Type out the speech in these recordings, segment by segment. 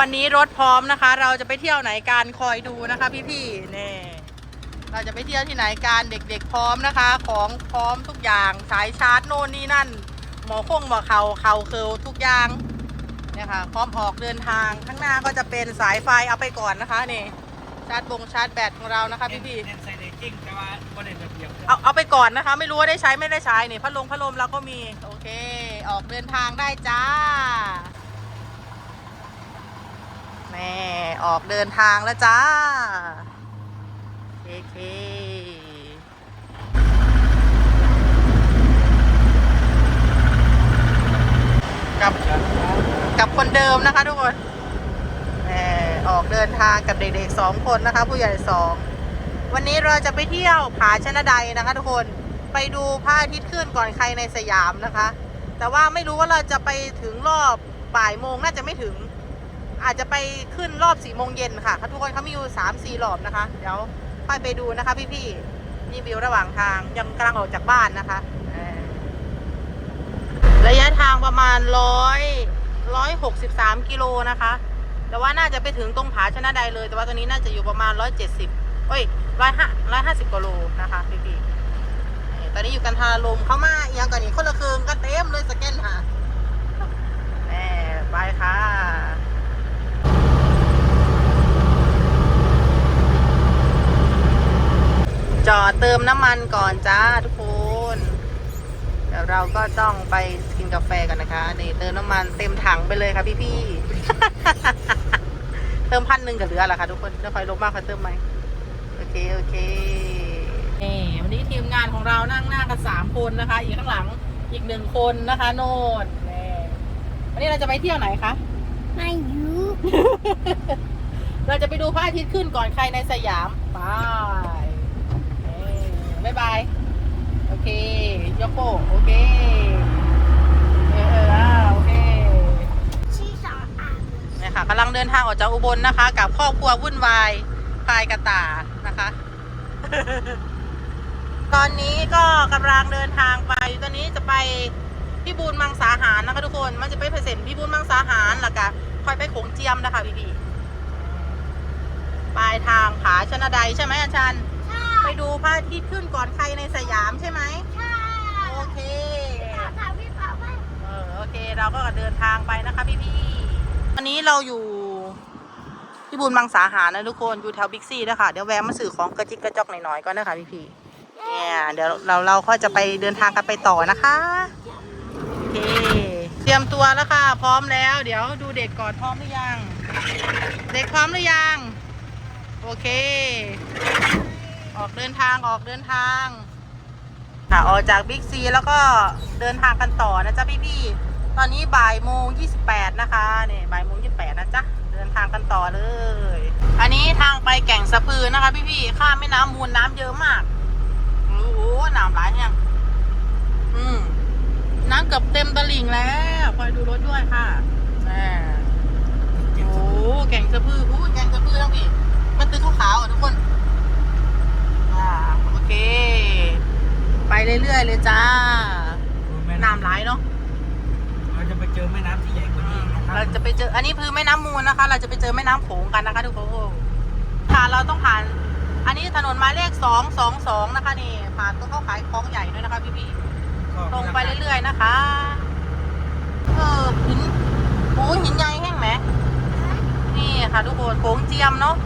วันนี้รถพร้อมนะคะ เราจะไปเที่ยวไหนกันคอยดูนะคะ พี่ๆนี่เราจะไปเที่ยวที่ไหนกันเด็กๆพร้อมนะคะ ของพร้อมทุกอย่างสายชาร์จโน่นนี่นั่น หมอคงหมอเขาเขาเคิลทุกอย่างเนี่ยค่ะพร้อมออกเดินทางข้างหน้าก็จะเป็นสายไฟเอาไปก่อนนะคะนี่ชาร์จบงชาร์จแบตของเรานะคะพี่ๆเน้นใส่เด็กกิ้งแต่ว่าประเด็นระเบียบเอาเอาไปก่อนนะคะ ไม่รู้ว่าได้ใช้ไม่ได้ใช้นี่พัดลมพัดลมเราก็มี โอเค ออกเดินทางได้จ้า แม่ออกเดินทางแล้วจ้าโอเคกับกับคนเดิมนะคะทุกคนแม่ออกเดินทางกับเด็กๆสองคนนะคะ ผู้ใหญ่สองวันนี้เราจะไปเที่ยวผาชนะใดนะคะทุกคนไปดูพระอาทิตย์ขึ้นก่อนใครในสยามนะคะ แต่ว่าไม่รู้ว่าเราจะไปถึงรอบบ่ายโมงน่าจะไม่ถึง อาจจะไปขึ้นรอบสี่โมงเย็นค่ะทุกคนเขามีอยู่สามสี่รอบนะคะ เดี๋ยวค่อยไปดูนะคะ พี่ๆนี่วิวระหว่างทางยังกำลังออกจากบ้านนะคะระยะทางประมาณร้อยร้อยหกสิบสามกิโลนะคะ แต่ว่าน่าจะไปถึงตรงผาชนะใดเลย แต่ว่าตัวนี้น่าจะอยู่ประมาณร้อยเจ็ดสิบเอ้ยร้อยห้าร้อยห้าสิบกว่าโลนะคะพี่พี่ๆตอนนี้อยู่กันทาลมเข้ามาอีย่างก่อนนี้คนละคืนก็เต็มเลยสแกนหาแหมไปค่ะ จอดเติมน้ำมันก่อนจ้าทุกคน เดี๋ยวเราก็ต้องไปกินกาแฟกันนะคะ นี่เติมน้ำมันเต็มถังไปเลยค่ะพี่พี่ๆเติมพันหนึ่งกับเหลือละค่ะทุกคนเดี๋ยวคอยลงมากคอยเติมไหมโอเคโอเคนี่วันนี้ทีมงานของเรานั่งหน้ากันสามคนนะคะ อีกข้างหลังอีกหนึ่งคนนะคะ โน่นนี่วันนี้เราจะไปเที่ยวไหนคะไม่รู้ เราจะไปดูพระอาทิตย์ขึ้นก่อนใครในสยามไปนี่ บ๊ายบาย โอเคยกโปโอเค เอออออ่าโอเคชี้สองอะเนี่ยค่ะกำลังเดินทางออกจากอุบลนะคะ กับครอบครัววุ่นวายพายกระตานะคะ ตอนนี้ก็กำลังเดินทางไป ตอนนี้จะไปพี่บูนมังสาหารนะคะทุกคน มันจะไปเพรเซนต์พี่บูนมังสาหารแล้วก็คอยไปโขงเจียมนะคะพี่พี่ปลายทางผาชนะใดใช่ไหมอาจารย์ใช่ไป ดูพระอาทิตย์ขึ้นก่อนใครในสยามใช่ไหมใช่โอเคถามพี่เปาว่าเออโอเค เราก็เดินทางไปนะคะพี่พี่ๆวันนี้เราอยู่ที่บุญมังสาหารนะทุกคนอยู่แถวบิ๊กซีนะคะเดี๋ยวแวะมาสื่อของกระจิกกระจอกหน่อยๆก็นะคะพี่พี่ๆเนี่ยเดี๋ยวเราเราก็จะไปเดินทางกันไปต่อนะคะโอเคเตรียมตัวแล้วค่ะ พร้อมแล้ว เดี๋ยวดูเด็กก่อนพร้อมหรือยัง เด็กพร้อมหรือยัง โอเค ออกเดินทางออกเดินทาง ค่ะออกจากบิ๊กซีแล้วก็เดินทางกันต่อนะจ๊ะพี่ๆตอนนี้บ่ายโมงยี่สิบแปดนะคะเนี่ยบ่ายโมงยี่สิบแปดนะจ๊ะเดินทางกันต่อเลย อันนี้ทางไปแก่งสะพือนะคะพี่ๆข้ามแม่น้ำมูลน้ำเยอะมากโอ้โหน้ำหลายเนี่ยอืมน้ำเกือบเต็มตลิ่งแล้วคอยดูรถด้วยค่ะแม่โอ้โหแก่งสะพืออู้แก่งสะพือทั้งพี่ มันตึกขาวๆอะทุกคน อ่า โอเค ไปเรื่ อยๆเลยจ้า น้ำไหลเนาะ เราจะไปเจอแม่น้ำที่ใหญ่กว่านี้นะครัเราจะไปเจอ อันนี้คือแม่น้ำมูลนะคะ เราจะไปเจอแม่น้ำโขงกันนะคะทุกคนค่ะเราต้องผ่าน อันนี้ถนนหมายเลขสองสองสองนะคะนี่ ผ่านตรงเข้าขายคลองใหญ่ด้วยนะคะพี่ๆ ตรงไปเรื่อยๆนะคะ เออหินโอ้หินใหญ่แห้งไหม นี่ค่ะทุกคนโขงเจียมเนาะ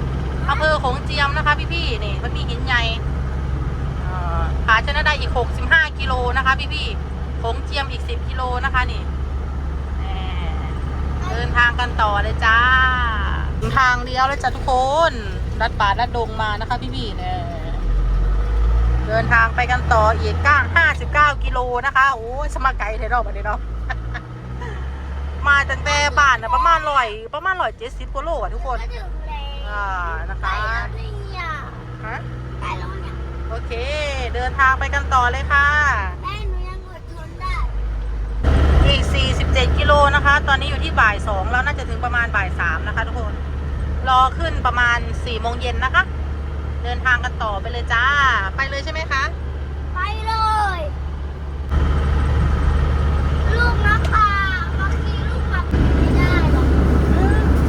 อำเภอโขงเจียมนะคะ พี่ๆ นี่ มันมีหินใหญ่เอ่อ ผาชนะได้อีก 65 กิโลนะคะ พี่ๆโขงเจียมอีก 10 กิโลนะคะนี่แหมเดินทางกันต่อเลยจ้าถึงทางเลี้ยวแล้วจ้ะทุกคนลัดป่าลัดดงมานะคะพี่ๆเนี่ยเดินทางไปกันต่ออีกก้าง59 กิโลนะคะโอ้ยสมาไกลเทรอบอันนี้เนาะมาตั้งแต่บ้านนะประมาณร้อยประมาณร้อยเจ็ดสิบกว่าโลอะทุกคนก็ถึงแล้วอ่านะคะไปแล้วเนี่ยฮะไปแล้วเนี่ย โอเค เดินทางไปกันต่อเลยค่ะ แม่หนูยังอดทนได้ อีก 47 กิโลนะคะ ตอนนี้อยู่ที่บ่ายสองแล้วน่าจะถึงประมาณบ่ายสามนะคะทุกคน รอขึ้นประมาณ4โมงเย็นนะคะ เดินทางกันต่อไปเลยจ้า ไปเลยใช่ไหมคะ ไปเลย ลูกน้ำปลาบางทีลูกหมักไม่ได้หรอก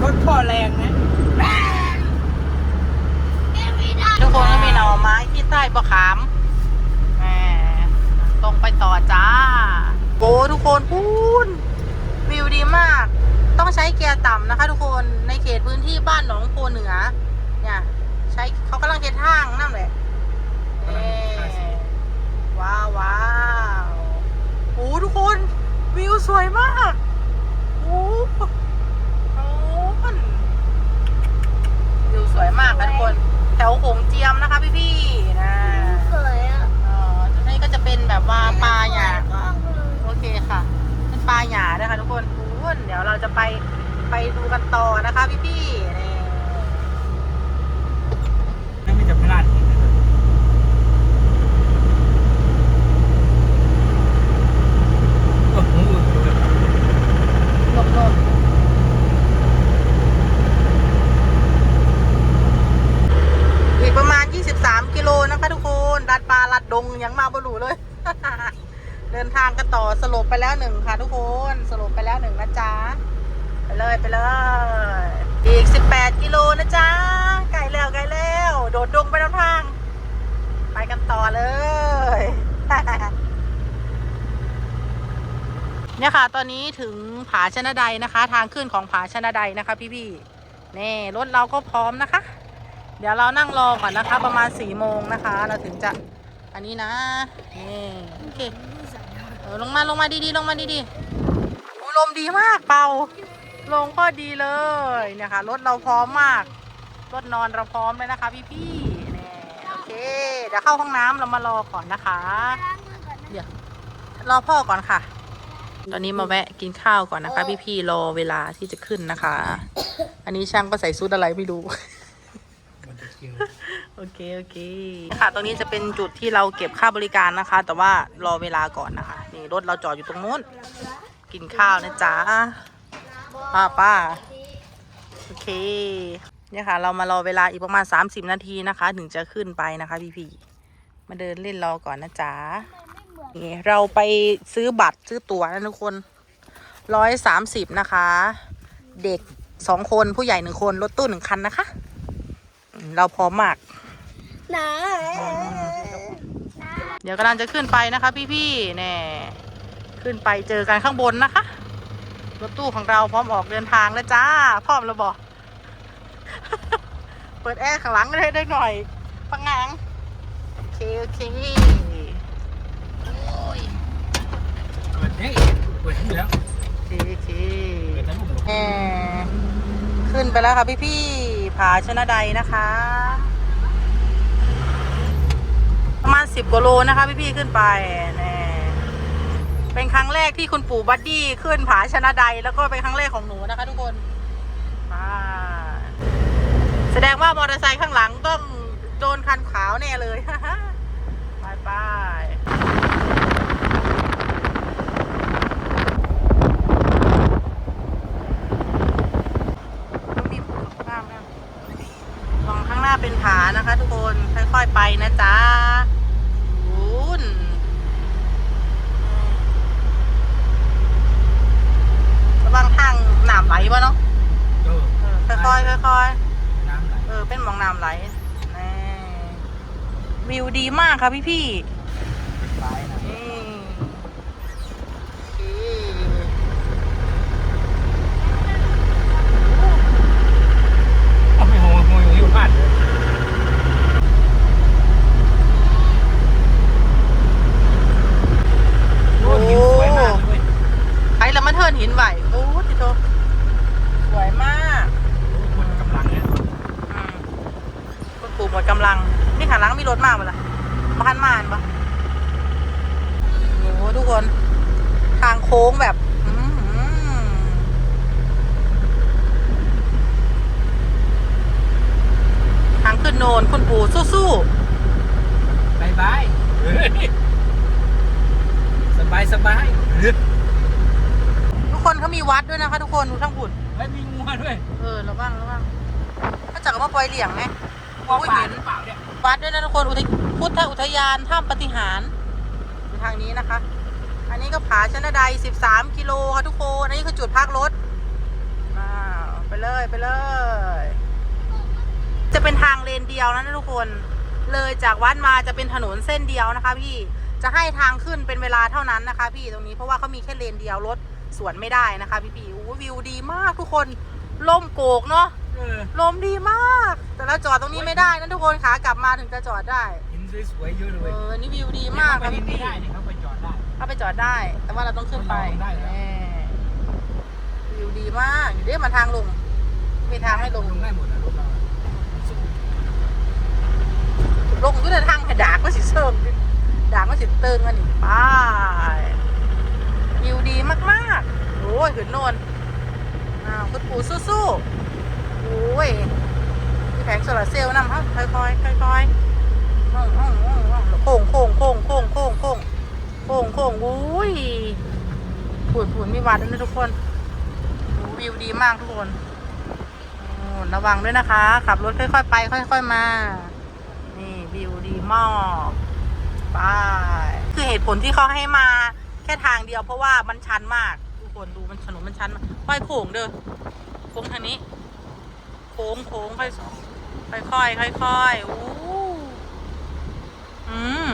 บรถพ่อแรงนะ แม่ไม่ได้ ทุกคนก็มีหน่อไม้ที่ใต้ บะขามแหมตรงไปต่อจ้าโอ้ทุกคนพูนวิวดีมาก ต้องใช้เกียร์ต่ำนะคะ ทุกคนในเขตพื้นที่บ้านหนองโพเหนือ เนี่ยใช้เขากำลังเก็นทางนั่นแหละว้าวว้าวโอ้ทุกคนวิวสวยมากโอ้โอ้วิวสวยมากค่ะทุกคน แถวโขงเจียมนะคะพี่พี่ๆนะ สวยอะ เออนี่ก็ จะเป็นแบบว่าปลาหยาสวยมากเลยโอเคค่ะเป็นปลาหยานะคะทุกคนอู้นเดี๋ยวเราจะไปไปดูกันต่อนะคะพี่พี่ๆนี่นั่นไม่จะพลาดอีกนะครับโอ้โหดูแบบหลบหลบอีกประมาณ 23 กิโลนะคะทุกคนดัดป ลัดดงยังมาบรูเลย เดินทางกันต่อสลบไปแล้วหนึ่งค่ะทุกคนสลบไปแล้วหนึ่งนะจ๊ะไปเลยไปเลย อีก 18 กิโลนะจ๊ะไกลแล้วไกลแล้ว โดดดงไปน้ำทาง ไปกันต่อเลยเนี่ยค่ะ ตอนนี้ถึงผาชนะใดนะคะ ทางขึ้นของผาชนะใดนะคะ พี่ๆนี่รถเราก็พร้อมนะคะ เดี๋ยวเรานั่งรอก่อนนะคะ ประมาณสี่โมงนะคะ เราถึงจะ อันนี้นะนี่โอเคเออลงมาลงมาดีๆลงมาดีๆอู้ลมดีมากเป่า ลงก็ดีเลยเนี่ยค่ะรถเราพร้อมมากรถนอนเราพร้อมเลยนะคะพี่ๆนี่โอเคเดี๋ยวเข้าห้องน้ำเรามารอก่อนนะคะล้างมือก่อนนะเดี๋ยวรอพ่อก่อนค่ะ ตอนนี้มาแวะกินข้าวก่อนนะคะพี่ๆรอเวลาที่จะขึ้นนะคะ อันนี้ช่างก็ใส่ชุดอะไรไม่รู้ มันจะคิว โอเค โอเค ค่ะ ตรงนี้จะเป็นจุดที่เราเก็บค่าบริการนะคะ แต่ว่ารอเวลาก่อนนะคะ นี่รถเราจอดอยู่ตรงนู้น กินข้าวนะจ๊ะป้าป้า โอเค เนี่ยค่ะ เรามารอเวลาอีกประมาณ 30 นาทีนะคะ ถึงจะขึ้นไปนะคะพี่ๆมาเดินเล่นรอก่อนนะจ๊ะ นี่เราไปซื้อบัตรซื้อตั๋วนะทุกคนร้อยสามสิบนะคะ เด็กสองคนผู้ใหญ่หนึ่งคน รถตู้หนึ่งคันนะคะ เราพร้อมมาก นะเดี๋ยวกำลังจะขึ้นไปนะคะ พี่ๆแน่ขึ้นไปเจอกันข้างบนนะคะ รถตู้ของเราพร้อมออกเดินทางแล้วจ้า พร้อมแล้วบอกเปิดแอร์ข้างหลังได้ได้หน่อยปังงังโอเคโอเคโอ้ยเปิดได้อีกเปิดที่แล้วโอเคโอเคเปิดทั้งหมดแหมขึ้นไปแล้วค่ะพี่ๆผาชนะใดนะคะ ประมาณสิบกว่าโลนะคะ พี่ๆขึ้นไปแน่เป็นครั้งแรกที่คุณปู่บัดดี้ขึ้นผาชนะใดแล้วก็เป็นครั้งแรกของหนูนะคะทุกคนไปแสดงว่ามอเตอร์ไซค์ข้างหลังต้องโดนคันขาวแน่เลย ไปไปต้องมีผู้ข้ามนะมองข้างหน้า เป็นผานะคะ ทุกคน ค่อยๆไปนะจ๊ะคุณระวังทางหนามไหลวะเนาะเออเออค่อยๆค่อยๆน้ำไหลเออ เป็นหมองน้ำไหลแน่วิวดีมากค่ะพี่พี่เป็นปลายนะๆนี่โอเคเอาไม่โหยโหยโหยพลาดเลยโอ้หินสวยมากเลย ไอ้ละมัน เทินหินไหวโอ้ติโตสวยมากหมดกำลังแล้วอืมคุณปู่หมดกำลัง นี่ขาหลังมีรถมากปะล่ะบ้านมานปะโอ้โหทุกคน ทางโค้งแบบทางขึ้นโนนคุณปู่สู้ๆบายบายสบายสบาย คนเขามีวัดด้วยนะคะ ทุกคนดูทั้งบุญแล้วมีงัวด้วยเออระวังระวังเขาจักรมาปล่อยเหลี่ยงไงงัวโอ้ยป่าเห็นหรือเปล่าเนี่ยวัดด้วยนะทุกคนอุทยพุทธอุทยานถ้ำปฏิหารอยู่ทางนี้นะคะ อันนี้ก็ผาชนะใด13 กิโลค่ะทุกคนอันนี้คือจุดพักรถว้าวไปเลยไปเลย จะเป็นทางเลนเดียวนะทุกคน เลยจากวัดมาจะเป็นถนนเส้นเดียวนะคะ พี่จะให้ทางขึ้นเป็นเวลาเท่านั้นนะคะ พี่ตรงนี้เพราะว่าเขามีแค่เลนเดียวรถ สวนไม่ได้นะคะ พี่พี่ๆอู้วิวดีมากทุกคนลมโกกเนาะเออลมดีมาก แต่เราจอดตรงนี้ไม่ได้นะทุกคนขากลับมาถึงจะจอดได้หินสวยๆเยอะเลเอยอนี่วิวดีมากไปค่ะนี่พี่ไม่พี่ได้นี่เขาไปจอดได้ เข้าไปจอดได้ แต่ว่าเราต้องขึ้นไปเราลงได้เหรอแหมวิวดีมากอยู่เด้มาทางลงมีทางให้ลงลงได้หมดนะรถเราสูงลงด้วยทางให้ดากก็สิเซิงดากก็สิเติงอันนี้ไป วิวดีมากๆโอ้ยขึ้นโนนอ้าวคุณปู่สู้ๆโอ้ยมีแผงโซลาร์เซลล์นำครับค่อยๆค่อยๆห้องห้องห้องห้องโค้งโค้งโค้งโค้งโค้งโค้งโค้งโค้งอุ้ยผุนผุนมีวัดด้วยนะทุกคนวิวดีมากทุกคนระวังด้วยนะคะ ขับรถค่อย ๆ ไป ค่อย ๆ มา นี่วิวดีมากไปคือเหตุผลที่เขาให้มา แค่ทางเดียวเพราะว่ามันชันมากทุกคนดูมันถนนมันชันมากค่อยโค้งเด้อโค้งทางนี้โค้งโค้งค่อยค่อยค่อยค่อยๆอู้อืม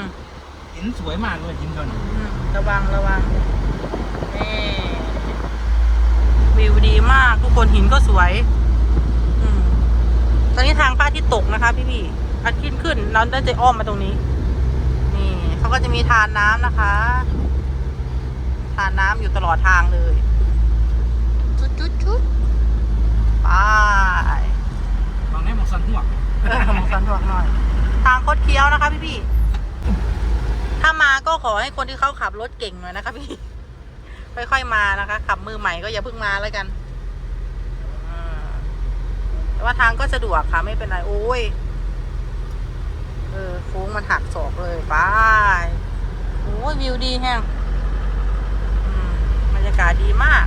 หินสวยมากเลยหินตัวนี้อืมระวังระวังนี่วิวดีมากทุกคนหินก็สวยอืมตอนนี้ทางพระอาทิตย์ตกนะคะ พี่พี่ๆอาทิตย์ขึ้นเราได้จะอ้อมมาตรงนี้ นี่เขาก็จะมีทานน้ำนะคะทานน้ำอยู่ตลอดทางเลยจุดจุดจุดไปบางแน่มองสันหัวกเออมองสันถ่วงหน่อย ทางคดเคี้ยวนะคะพี่พี่ๆถ้ามาก็ขอให้คนที่เขาขับรถเก่งหน่อยนะคะพี่ค่อยๆมานะคะ ขับมือใหม่ก็อย่าเพิ่งมาแล้วกันอ่าแต่ว่าทางก็สะดวกค่ะ ไม่เป็นไร โอ้ยเออโค้งมันหักศอกเลยไปโอ้ยวิวดีแฮงอืมบ รยากาศดีมาก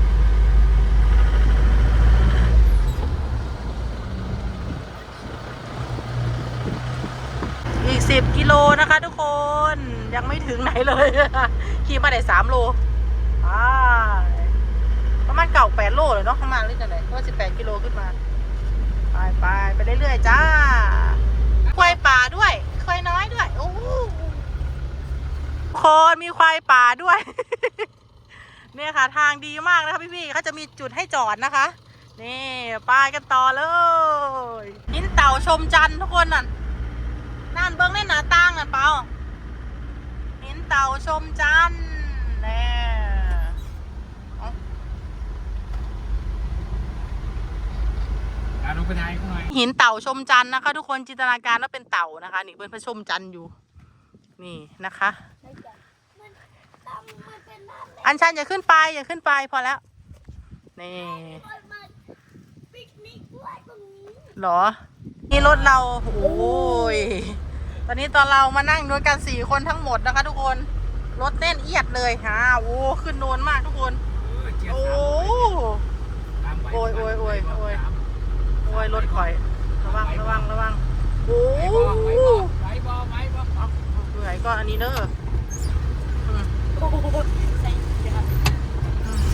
อีกสิบกิโลนะคะทุกคนยังไม่ถึงไหนเลยขี่มาได้สามโลประมาณเก่าแปดโลเลยเนาะข้างมาหรือจะไหนเพราะว่าสิบแปดกิโลขึ้นมา ไปไปไปเรื่อยๆจ้าควายป่าด้วยควายน้อยด้วย โอ้โหคนมีควายป่าด้วย เนี่ยค่ะทางดีมากนะคะพี่ๆเขาจะมีจุดให้จอดนะคะ นี่ไปกันต่อเลยหินเต่าชมจันทร์ทุกคนน่ะนั่นเบิ้งในหน้าต่างอะเปล่าหินเต่าชมจันทร์แน่อะลงไปทายเขาหน่อยหินเต่าชมจันทร์นะคะ ทุกคนจินตนาการว่าเป็นเต่านะคะ นี่เป็นพระชมจันทร์อยู่ นี่นะคะ มันตำมันเป็นน้ำ อันชันอย่าขึ้นไปอย่าขึ้นไปพอแล้ว นี่มันมาปิกนิกด้วยตรงนี้เหรอ นี่รถเรา โอ้ย ตอนนี้ตอนเรามานั่งด้วยกันสี่คนทั้งหมดนะคะ ทุกคน รถแน่นเอียดเลยฮะโอ้ขึ้นโนนมากทุกคนเออเจียโอ้สามตามไหวโอ้ยโอ้ยโอ้ยโอ้ยตามโอ้ยรถข่อย ระวังระวังระวัง โอ้ไหวโหบ่ไหวบ่ไหวบ่ไหวบ่เอาเหนื่อยก็อันนี้เด้ออืม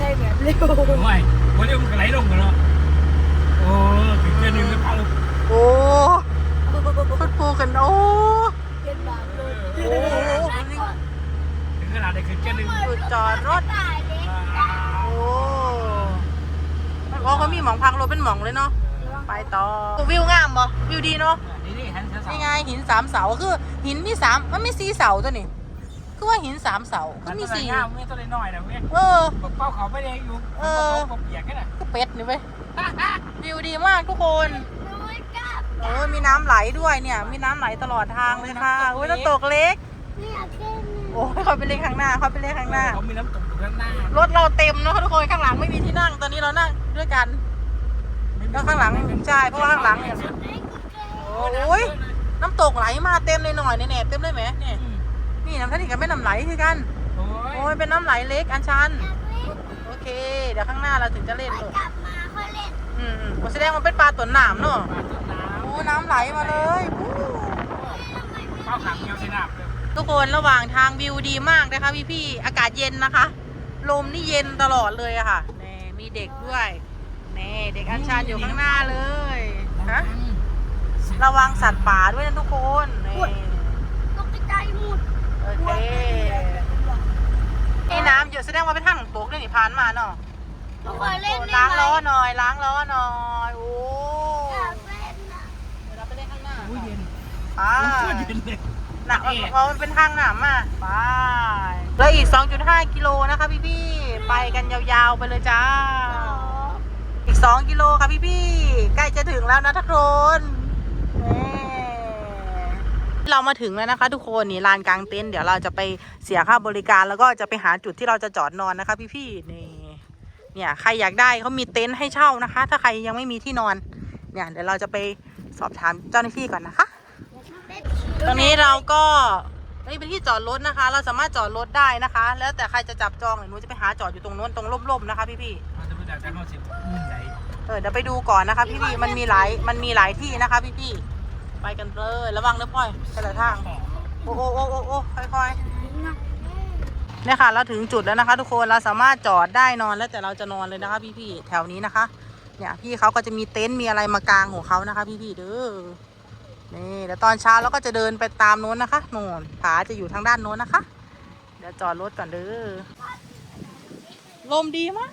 ใช่แบบเร็วโอ้ยวันนี้มันก็ไหลลงกันเนาะโอ้ถึงจะดึงกระเป๋าโอ้คุณปูกันโอ้เป็นแบบเลยโอ้ถึงขนาดได้ขึ้นแค่หนึ่งจุดจอดรถ โอ้มันบอกเขามีหมองพักรถเป็นหมองเลยเนาะ ไปต่อ วิวงามบ่วิวดีเนาะ นี่นี่หันเสานี่ไงหินสามเสาคือหินมีสามมันมีสี่เสาตัวนี่ คือว่าหินสามเสาก็มีสี่งามไม่ตัวน้อยๆนะเว้ยเออบอกเป้าเขาไม่ได้อยู่เออบอกเปียกแค่น่ะก็เป็ดนี่เว้ยวิวดีมากทุกคนน้อยกับเออมีน้ำไหลด้วยเนี่ย มีน้ำไหลตลอดทางเลยค่ะโอ้ยน้ำตกเล็กเนี่ยเต้นโอ้ยคอยไปเล่นข้างหน้าคอยไปเล่นข้างหน้าเขามีน้ำตกอยู่ข้างหน้ารถเราเต็มเนอะทุกคนข้างหลังไม่มีที่นั่งตอนนี้เรานั่งด้วยกันแล้วข้างหลังใช่เพราะว่าข้างหลังเนี่ยไอ้กุญแจโอ้ยน้ำตกไหลมาเต็มเลยหน่อยเนี่ยเนี่ยเต็มเลยไหมเนี่ย นี่น้ำท่านี่กับแม่น้ำไหลคือกัน โอ้โอ้ยยเป็นน้ำไหลเล็กอันชันอยากเล่นโอเค เดี๋ยวข้างหน้าเราถึงจะเล่นไปลูกกลับมาค่อยเล่นอืมอืมโอ้แสดงว่าเป็นปลาตัวหนามเนาะปลาต้นน้โอ้น้ำไหลมาเลยอู้ำเป้าขังเดียวใช่หนับเลยทุกคนระหว่างทางวิวดีมากนะคะพี่ๆอากาศเย็นนะคะ ลมนี่เย็นตลอดเลยอะค่ะนี่มีเด็กด้วยนี่เด็กอัญชันอยู่ข้างหน้าเลยฮะระวังสัตว์ป่าด้วยนะทุกคนนี่ตกใจหมด โอเคนี่น้ำเยอะแสดงว่าเป็นทางตกด้วยนี่ผ่านมาเนาะทุกคนเล่นได้ล้างไหมล้อหน่อย ล้างล้อหน่อยโอ้อยากเล่นน่ะเดี๋ยวเราไปเล่นข้างหน้าอุ้ยเย็นไปโคตรเย็นเลยหนักเพราะมันเป็นทางหนามอะไปแล้วอีก 2.5 กิโลนะคะพี่พี่ๆไปกันยาวๆไปเลยจ้า อีก 2 กิโลค่ะพี่พี่ๆใกล้จะถึงแล้วนะทุกคนนี่ เรามาถึงแล้วนะคะ ทุกคนนี่ลานกลางเต็นท์เดี๋ยวเราจะไปเสียค่าบริการแล้วก็จะไปหาจุดที่เราจะจอดนอนนะคะพี่พี่ๆนี่เนี่ยใครอยากได้เขามีเต็นท์ให้เช่านะคะ ถ้าใครยังไม่มีที่นอนเนี่ยเดี๋ยวเราจะไปสอบถามเจ้าหน้าที่ก่อนนะคะ ตรงนี้เราก็นี่เป็นที่จอดรถนะคะ เราสามารถจอดรถได้นะคะ แล้วแต่ใครจะจับจองหรือหนูจะไปหาจอดอยู่ตรงโน้นตรงร่มๆนะคะ พี่ๆมันจะพูดจากเข้าสิบใหญ่เออเดี๋ยวไปดูก่อนนะคะ พี่พี่มันมีหลายมันมีหลายที่นะคะ พี่พี่ ไปกันเลย ระวังนะพ่อยแต่ละทาง โอ้โอ้โอ้โอ้โอ้ค่อยๆเนี่ยค่ะ เราถึงจุดแล้วนะคะ ทุกคน เราสามารถจอดได้นอนแล้วแต่เราจะนอนเลยนะคะ พี่พี่แถวนี้นะคะ เนี่ยพี่เขาก็จะมีเต็นท์มีอะไรมากางของเขานะคะ พี่พี่เด้อ นี่เดี๋ยวตอนเช้าเราก็จะเดินไปตามโน้นนะคะโน่นผาจะอยู่ทางด้านโน้นนะคะ เดี๋ยวจอดรถก่อนเด้อ ลมดีมาก